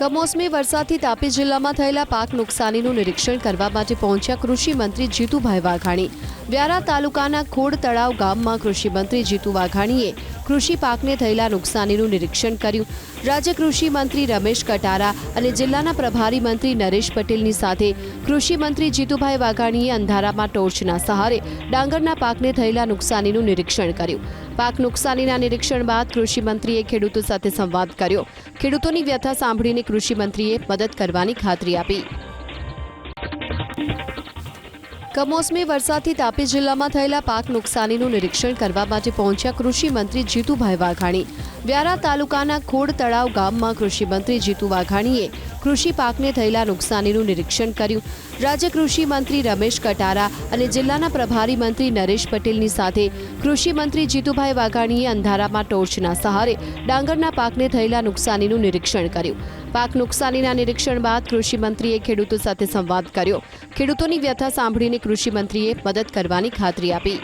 કમોસમી વરસાદથી તાપી જિલ્લામાં થયેલા પાક નુકસાનીનું નિરીક્ષણ કરવા માટે પહોંચ્યા કૃષિ મંત્રી જીતુભાઈ વાઘાણી. વ્યારા તાલુકાના ખોડ તળાવ ગામમાં કૃષિમંત્રી જીતુ વાઘાણીએ કૃષિ પાકને થયેલા નુકસાનીનું નિરીક્ષણ કર્યું. રાજ્ય કૃષિ મંત્રી રમેશ કટારા અને જિલ્લાના પ્રભારી મંત્રી નરેશ પટેલની સાથે કૃષિમંત્રી જીતુભાઈ વાઘાણીએ અંધારામાં ટોર્ચના સહારે ડાંગરના પાકને થયેલા નુકસાનીનું નિરીક્ષણ કર્યું. પાક નુકસાનીના નિરીક્ષણ બાદ કૃષિમંત્રીએ ખેડૂતો સાથે સંવાદ કર્યો. ખેડૂતોની વ્યથા સાંભળીને કૃષિમંત્રીએ મદદ કરવાની ખાતરી આપી. કમોસમી વરસાદથી તાપી જિલ્લામાં થયેલા પાક નુકસાનીનું નિરીક્ષણ કરવા માટે પહોંચ્યા કૃષિ મંત્રી જીતુભાઈ વાઘાણી. વ્યારા તાલુકાના ખોડ તળાવ ગામમાં કૃષિ મંત્રી જીતુ વાઘાણીએ કૃષિ પાકને થયેલા નુકસાનીનું નિરીક્ષણ કર્યું. રાજ્ય કૃષિ મંત્રી રમેશ કટારા અને જિલ્લાના પ્રભારી મંત્રી નરેશ પટેલની સાથે કૃષિ મંત્રી જીતુભાઈ વાઘાણીએ અંધારામાં ટોર્ચના સહારે ડાંગરના પાકને થયેલા નુકસાનીનું નિરીક્ષણ કર્યું. પાક નુકસાનીના નિરીક્ષણ બાદ કૃષિમંત્રીએ ખેડૂતો સાથે સંવાદ કર્યો. ખેડૂતોની વ્યથા સાંભળીને કૃષિમંત્રીએ મદદ કરવાની ખાતરી આપી.